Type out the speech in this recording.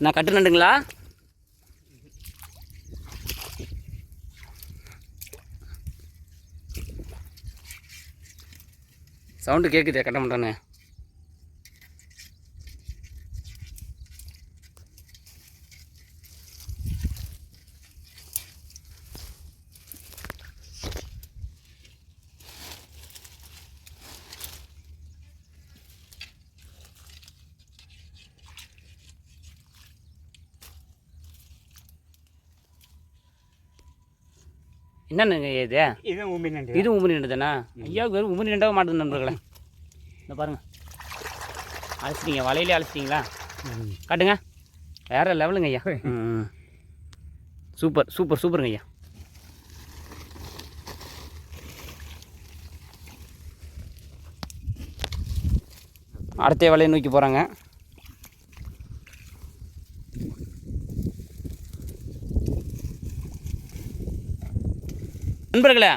நான் கட்டு நண்டுங்களா சவுண்டு கேட்குதே கட்ட மாட்டானே என்னங்க இது? இது உண்மை நண்டு. இது உமிரி நண்டு தானே ஐயா வெறும் உமிரி நண்டாக மாட்டுது நண்பர்களே. இந்த பாருங்க. அழைச்சிட்டீங்க வலையிலே அழைச்சிட்டிங்களா ம். காட்டுங்க. வேற லெவலுங்க ஐயா. சூப்பர் சூப்பர் சூப்பருங்க ஐயா. அடுத்த வலையை நோக்கி போகிறாங்க நண்பர்களே